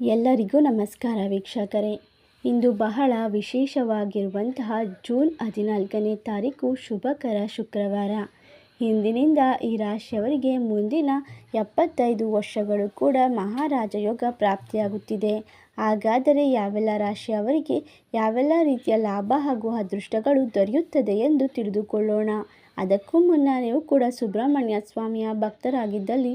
ಎಲ್ಲರಿಗೂ ನಮಸ್ಕಾರ ವೀಕ್ಷಕರೇ. ಇಂದು ಬಹಳ ವಿಶೇಷವಾಗಿರುವಂತಹ ಜೂನ್ ಹದಿನಾಲ್ಕನೇ ತಾರೀಕು ಶುಭಕರ ಶುಕ್ರವಾರ. ಇಂದಿನಿಂದ ಈ ರಾಶಿಯವರಿಗೆ ಮುಂದಿನ ಎಪ್ಪತ್ತೈದು ವರ್ಷಗಳು ಕೂಡ ಮಹಾರಾಜ ಯೋಗ ಪ್ರಾಪ್ತಿಯಾಗುತ್ತಿದೆ. ಹಾಗಾದರೆ ಯಾವೆಲ್ಲ ರಾಶಿಯವರಿಗೆ ಯಾವೆಲ್ಲ ರೀತಿಯ ಲಾಭ ಹಾಗೂ ಅದೃಷ್ಟಗಳು ದೊರೆಯುತ್ತದೆ ಎಂದು ತಿಳಿದುಕೊಳ್ಳೋಣ. ಅದಕ್ಕೂ ಮುನ್ನ ನೀವು ಕೂಡ ಸುಬ್ರಹ್ಮಣ್ಯ ಸ್ವಾಮಿಯ ಭಕ್ತರಾಗಿದ್ದಲ್ಲಿ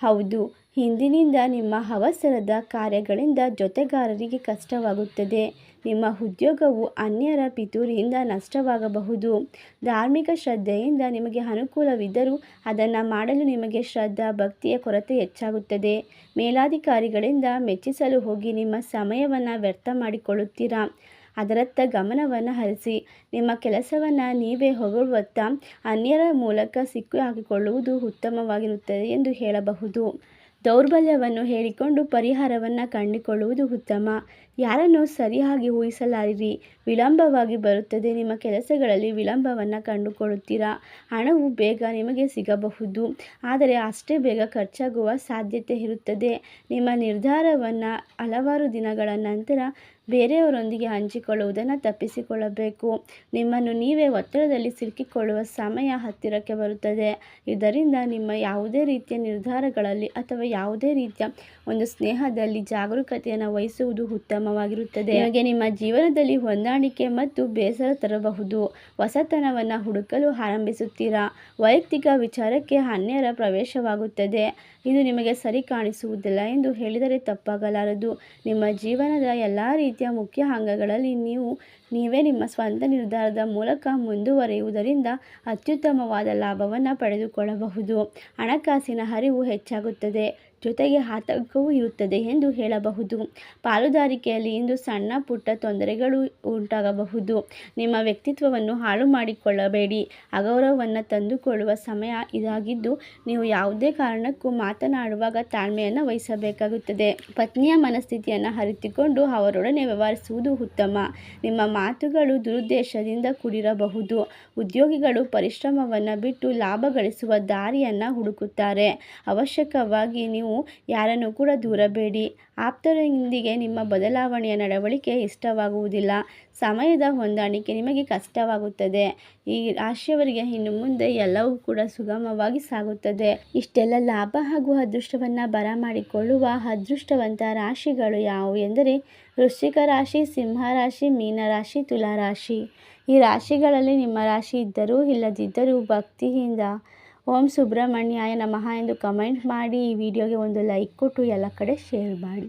ಹೌದು, ಹಿಂದಿನಿಂದ ನಿಮ್ಮ ಅವಸರದ ಕಾರ್ಯಗಳಿಂದ ಜೊತೆಗಾರರಿಗೆ ಕಷ್ಟವಾಗುತ್ತದೆ. ನಿಮ್ಮ ಉದ್ಯೋಗವು ಅನ್ಯರ ಪಿತೂರಿಯಿಂದ ನಷ್ಟವಾಗಬಹುದು. ಧಾರ್ಮಿಕ ಶ್ರದ್ಧೆಯಿಂದ ನಿಮಗೆ ಅನುಕೂಲವಿದ್ದರೂ ಅದನ್ನು ಮಾಡಲು ನಿಮಗೆ ಶ್ರದ್ಧಾ ಭಕ್ತಿಯ ಕೊರತೆ ಹೆಚ್ಚಾಗುತ್ತದೆ. ಮೇಲಾಧಿಕಾರಿಗಳಿಂದ ಮೆಚ್ಚಿಸಲು ಹೋಗಿ ನಿಮ್ಮ ಸಮಯವನ್ನು ವ್ಯರ್ಥ ಮಾಡಿಕೊಳ್ಳುತ್ತೀರಾ? ಅದರತ್ತ ಗಮನವನ್ನು ಹರಿಸಿ, ನಿಮ್ಮ ಕೆಲಸವನ್ನು ನೀವೇ ಹೊಗಳುವತ್ತ ಅನ್ಯರ ಮೂಲಕ ಸಿಕ್ಕು ಹಾಕಿಕೊಳ್ಳುವುದು ಉತ್ತಮವಾಗಿರುತ್ತದೆ ಎಂದು ಹೇಳಬಹುದು. ದೌರ್ಬಲ್ಯವನ್ನು ಹೇಳಿಕೊಂಡು ಪರಿಹಾರವನ್ನು ಕಂಡುಕೊಳ್ಳುವುದು ಉತ್ತಮ. ಯಾರನ್ನು ಸರಿಯಾಗಿ ಊಹಿಸಲಾರಿರಿ. ವಿಳಂಬವಾಗಿ ಬರುತ್ತದೆ ನಿಮ್ಮ ಕೆಲಸಗಳಲ್ಲಿ ವಿಳಂಬವನ್ನು ಕಂಡುಕೊಳ್ಳುತ್ತೀರಾ? ಹಣವು ಬೇಗ ನಿಮಗೆ ಸಿಗಬಹುದು. ಆದರೆ ಅಷ್ಟೇ ಬೇಗ ಖರ್ಚಾಗುವ ಸಾಧ್ಯತೆ ಇರುತ್ತದೆ. ನಿಮ್ಮ ನಿರ್ಧಾರವನ್ನು ಹಲವಾರು ದಿನಗಳ ನಂತರ ಬೇರೆಯವರೊಂದಿಗೆ ಹಂಚಿಕೊಳ್ಳುವುದನ್ನು ತಪ್ಪಿಸಿಕೊಳ್ಳಬೇಕು. ನಿಮ್ಮನ್ನು ನೀವೇ ಒತ್ತಡದಲ್ಲಿ ಸಿಲುಕಿಕೊಳ್ಳುವ ಸಮಯ ಹತ್ತಿರಕ್ಕೆ ಬರುತ್ತದೆ. ಇದರಿಂದ ನಿಮ್ಮ ಯಾವುದೇ ರೀತಿಯ ನಿರ್ಧಾರಗಳಲ್ಲಿ ಅಥವಾ ಯಾವುದೇ ರೀತಿಯ ಒಂದು ಸ್ನೇಹದಲ್ಲಿ ಜಾಗರೂಕತೆಯನ್ನು ವಹಿಸುವುದು ಉತ್ತಮವಾಗಿರುತ್ತದೆ. ನಿಮಗೆ ನಿಮ್ಮ ಜೀವನದಲ್ಲಿ ಹೊಂದಾಣಿಕೆ ಮತ್ತು ಬೇಸರ ತರಬಹುದು. ಹೊಸತನವನ್ನು ಹುಡುಕಲು ಆರಂಭಿಸುತ್ತೀರಾ? ವೈಯಕ್ತಿಕ ವಿಚಾರಕ್ಕೆ ಅನ್ಯರ ಪ್ರವೇಶವಾಗುತ್ತದೆ. ಇದು ನಿಮಗೆ ಸರಿ ಕಾಣಿಸುವುದಿಲ್ಲ ಎಂದು ಹೇಳಿದರೆ ತಪ್ಪಾಗಲಾರದು. ನಿಮ್ಮ ಜೀವನದ ಎಲ್ಲ ರೀತಿಯ ಮುಖ್ಯ ಅಂಗಗಳಲ್ಲಿ ನೀವು ನೀವೇ ನಿಮ್ಮ ಸ್ವಂತ ನಿರ್ಧಾರದ ಮೂಲಕ ಮುಂದುವರಿಯುವುದರಿಂದ ಅತ್ಯುತ್ತಮವಾದ ಲಾಭವನ್ನು ಪಡೆದುಕೊಳ್ಳಬಹುದು. ಹಣಕಾಸಿನ ಹರಿವು ಹೆಚ್ಚಾಗುತ್ತದೆ. ಜೊತೆಗೆ ಆತಂಕವೂ ಇರುತ್ತದೆ ಎಂದು ಹೇಳಬಹುದು. ಪಾಲುದಾರಿಕೆಯಲ್ಲಿ ಇಂದು ಸಣ್ಣ ಪುಟ್ಟ ತೊಂದರೆಗಳು ಉಂಟಾಗಬಹುದು. ನಿಮ್ಮ ವ್ಯಕ್ತಿತ್ವವನ್ನು ಹಾಳು ಮಾಡಿಕೊಳ್ಳಬೇಡಿ. ಅಗೌರವವನ್ನು ತಂದುಕೊಳ್ಳುವ ಸಮಯ ಇದಾಗಿದ್ದು, ನೀವು ಯಾವುದೇ ಕಾರಣಕ್ಕೂ ಮಾತನಾಡುವಾಗ ತಾಳ್ಮೆಯನ್ನು ವಹಿಸಬೇಕಾಗುತ್ತದೆ. ಪತ್ನಿಯ ಮನಸ್ಥಿತಿಯನ್ನು ಅರಿತುಕೊಂಡು ಅವರೊಡನೆ ವ್ಯವಹರಿಸುವುದು ಉತ್ತಮ. ನಿಮ್ಮ ಮಾತುಗಳು ದುರುದ್ದೇಶದಿಂದ ಕೂಡಿರಬಹುದು. ಉದ್ಯೋಗಿಗಳು ಪರಿಶ್ರಮವನ್ನು ಬಿಟ್ಟು ಲಾಭ ಗಳಿಸುವ ದಾರಿಯನ್ನು ಹುಡುಕುತ್ತಾರೆ. ಅವಶ್ಯಕವಾಗಿ ನೀವು ಯಾರನ್ನು ಕೂಡ ದೂರಬೇಡಿ. ಆಪ್ತರೊಂದಿಗೆ ನಿಮ್ಮ ಬದಲಾವಣೆಯ ನಡವಳಿಕೆ ಇಷ್ಟವಾಗುವುದಿಲ್ಲ. ಸಮಯದ ಹೊಂದಾಣಿಕೆ ನಿಮಗೆ ಕಷ್ಟವಾಗುತ್ತದೆ. ಈ ರಾಶಿಯವರಿಗೆ ಇನ್ನು ಮುಂದೆ ಎಲ್ಲವೂ ಕೂಡ ಸುಗಮವಾಗಿ ಸಾಗುತ್ತದೆ. ಇಷ್ಟೆಲ್ಲ ಲಾಭ ಹಾಗೂ ಅದೃಷ್ಟವನ್ನು ಬರಮಾಡಿಕೊಳ್ಳುವ ಅದೃಷ್ಟವಂತ ರಾಶಿಗಳು ಯಾವುವು ಎಂದರೆ ವೃಶ್ಚಿಕ ರಾಶಿ, ಸಿಂಹ ರಾಶಿ ಮೀನರಾಶಿ ತುಲಾರಾಶಿ ಈ ರಾಶಿಗಳಲ್ಲಿ ನಿಮ್ಮ ರಾಶಿ ಇದ್ದರೂ ಇಲ್ಲದಿದ್ದರೂ ಭಕ್ತಿಯಿಂದ ಓಂ ಸುಬ್ರಹ್ಮಣ್ಯಾಯ ನಮಃ ಎಂದು ಕಮೆಂಟ್ ಮಾಡಿ ಈ ವಿಡಿಯೋಗೆ ಒಂದು ಲೈಕ್ ಕೊಟ್ಟು ಎಲ್ಲ ಕಡೆ ಶೇರ್ ಮಾಡಿ.